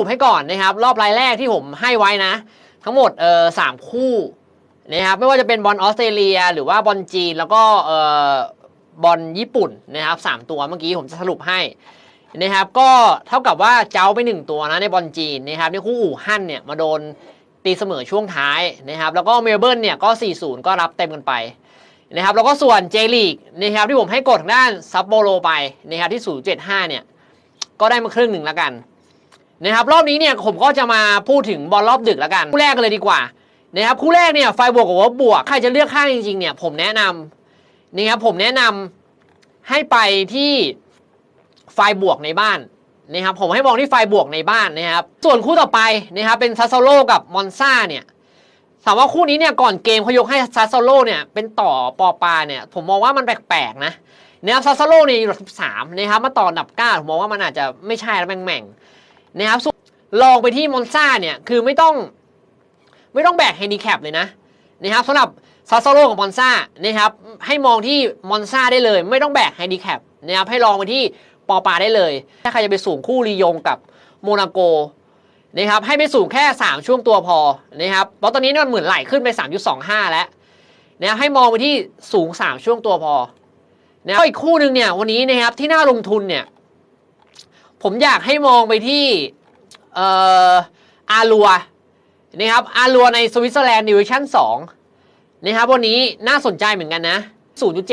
ผมให้ก่อนนะครับ รอบรายแรกที่ผมให้ไว้นะ ทั้งหมดเอ่อสามคู่นะครับไม่ว่าจะเป็นบอลออสเตรเลีย หรือว่าบอลจีนแล้วก็เอ่อบอลญี่ปุ่นนะครับสามตัวเมื่อกี้ผมจะสรุปให้นะครับก็เท่ากับว่าเจ้าไปหนึ่งตัวนะในบอลจีนนะครับในคู่อู่ฮั่นเนี่ยมาโดนตีเสมอช่วงท้ายนะครับแล้วก็เมลเบิร์นเนี่ยก็ 4-0 ก็รับเต็มกันไปนะครับแล้วก็ส่วนเจลีกนะครับที่ผมให้กดทางด้านซับโบโลไปนะครับที่ 0.75 เนี่ยก็ได้มาครึ่งหนึ่งแล้วกัน นะครับรอบนี้เนี่ยผมก็จะมาพูดถึงบอลรอบดึกแล้วกันคู่แรกกันเลยดีกว่านะครับคู่แรกเนี่ยไฟบวกกับว่าบวกใครจะเลือกข้างจริงๆเนี่ยผมแนะนำนี่ครับผมแนะนำให้ไปที่ไฟบวกในบ้านนะครับผมให้มองที่ไฟบวกในบ้านนะครับส่วนคู่ต่อไปนะครับเป็นซาโซโลกับมอนซาเนี่ยถามว่าคู่นี้เนี่ยก่อนเกมเขายกให้ซาโซโลเนี่ยเป็นต่อปอปาเนี่ยผมมองว่ามันแปลกๆนะนะครับซาโซโลเนี่ยอยู่อันดับสามนะครับมาต่ออันดับเก้าผมมองว่ามันอาจจะไม่ใช่แล้วแม่งๆ นะครับลองไปที่มอนซ่าเนี่ยคือไม่ต้องไม่ต้องแบกแฮนดิแคปเลยนะนะครับสำหรับซาโซโลกับมอนซ่านะครับให้มองที่มอนซ่าได้เลย ไม่ต้องแบกแฮนดิแคปนะครับให้ลองไปที่ปอปาได้เลย ถ้าใครจะไปสูงคู่รียงกับโมนาโกนะครับให้ไปสูงแค่ 3 ช่วงตัวพอนะครับเพราะตอนนี้มันเหมือนไหลขึ้นไป 3.25 แล้วนะครับให้มองไปที่สูง 3 ช่วงตัวพอนะครับอีกคู่หนึ่งเนี่ยวันนี้นะครับที่น่าลงทุนเนี่ย ผมอยากให้มองไปที่เอ่ออารัวนะครับอารัวในสวิตเซอร์แลนด์ดิวิชั่น2นะครับวันนี้น่าสนใจเหมือนกันนะ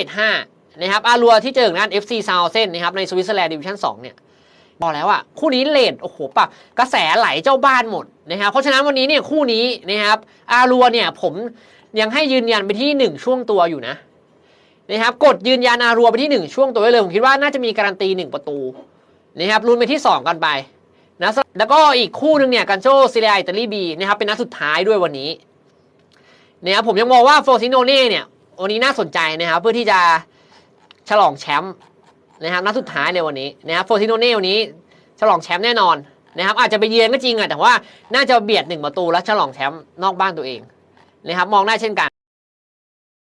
0.75 นะครับอารัวที่เจอกันั่น FC ซาวเซนนะครับในสวิตเซอร์แลนด์ดิวิชั่น2เนี่ยบอกแล้วอะคู่นี้เลดโอ้โหปะกระแสไหลเจ้าบ้านหมดนะครับเพราะฉะนั้นวันนี้เนี่ยคู่นี้นะครับอารัวเนี่ยผมยังให้ยืนยันไปที่ 1 ช่วงตัวอยู่นะนะครับกดยืนยันอารัวไปที่ 1 ช่วงตัวไว้เลยผมคิดว่าน่าจะมีการันตี 1 ประตู นะครับลุ้นไปที่ 2 กันไปนะแล้วก็อีกคู่หนึ่งเนี่ยกันโชซิเลียอิตาลีบีนะครับเป็นนัดสุดท้ายด้วยวันนี้นะครับผมยังมองว่าโฟซิโนเน่เนี่ยวันนี้น่าสนใจนะครับเพื่อที่จะฉลองแชมป์นะครับนัดสุดท้ายในวันนี้นะครับโฟซิโนเน่วันนี้ฉลองแชมป์แน่นอนนะครับอาจจะไปเยือนก็จริงอะแต่ว่าน่าจะเบียดหนึ่งประตูแล้วฉลองแชมป์นอกบ้านตัวเองนะครับมองได้เช่นกัน